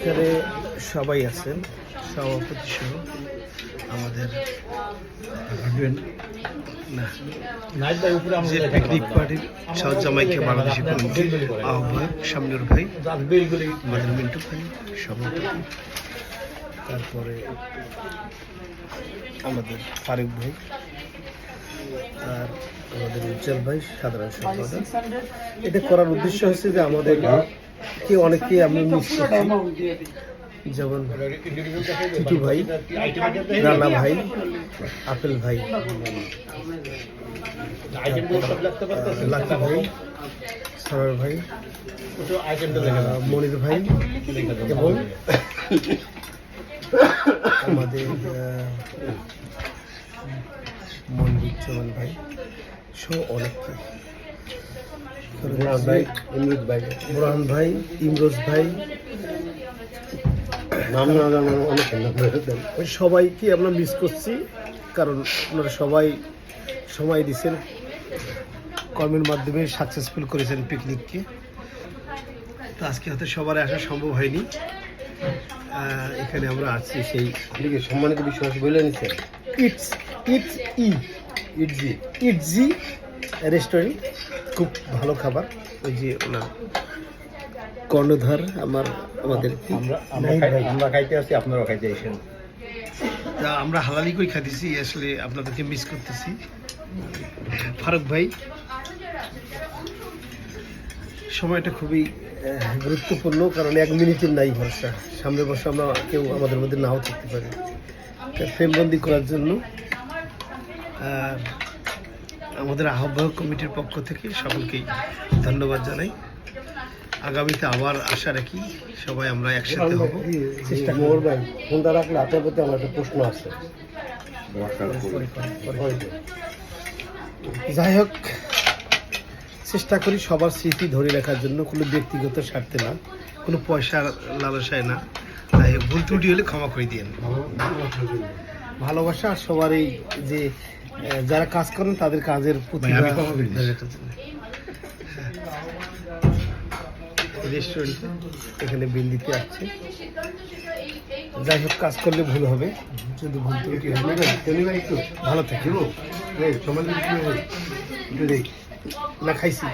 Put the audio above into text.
এখানে সবাই আছেন। সভাপতি সহ আমাদের না ভাই ভাই তারপরে আমাদের ফারুক ভাই, আর আমাদের উজ্জ্বল ভাই, সাধারণ সম্পাদক। এটা করার উদ্দেশ্য হচ্ছে যে আমাদের কে অনেকে আমরা মিস করছি। যেমন টিটু ভাই রানা ভাই আপেল ভাই লাকি ভাই সরার ভাই মনির ভাই এবং আমাদের মনজিৎ চৌহান ভাই সহ অনেকে বুরহান ভাই ইমরোজ ভাই বুরহান ভাই ইমরোজ ভাই। নাম না জানা অনেক ওই সবাইকে আমরা মিস করছি কারণ ওনারা সবাই সময় দিয়েছেন কর্মের মাধ্যমে সাকসেসফুল করেছেন পিকনিককে তো আজকে হয়তো সবার আসা সম্ভব হয়নি। এখানে আমরা আছি সেই সম্মানিত বিশ্বাস বলে নিচ্ছে ইটস ইটস ই ইটজি ইটজি রেস্টুরেন্ট খুব ভালো খাবার। ওই যে ওনার কর্ণধার আমার আমাদের আমরা খাইতে আসি আপনারাও খাইতে আসেন। তা আমরা হালালি কই খাইতেছি আসলে আপনাদেরকে মিস করতেছি। ফারুক ভাই সময়টা খুবই গুরুত্বপূর্ণ কারণ এক মিনিটের নাই ভরসা সামনে বসে আমরা কেউ আমাদের মধ্যে নাও থাকতে পারি। ফ্রেমবন্দি করার জন্য আর আমাদের আহ্বায়ক কমিটির পক্ষ থেকে সকলকেই ধন্যবাদ জানাই। আগামীতে আবার আশা রাখি সবাই আমরা একসাথে হব। চেষ্টা করব। ফোনটা রাখলে আপনার প্রতি আমার একটা প্রশ্ন আছে। যাই হোক চেষ্টা করি সবার স্মৃতি ধরে রাখার জন্য। কোনো ব্যক্তিগত স্বার্থে না কোনো পয়সার লালসায় না। তাই হোক, ভুল ত্রুটি হলে ক্ষমা করে দিন ভালোবাসা আর সবার এই যে যারা কাজ করেন তাদের কাজের। রেস্টুরেন্টে। এখানে বিল দিতে আসছে। যাই হোক কাজ করলে ভুল হবে। যদি ভুল ত্রুটি হয় ভালো থাকে। না খাইছি।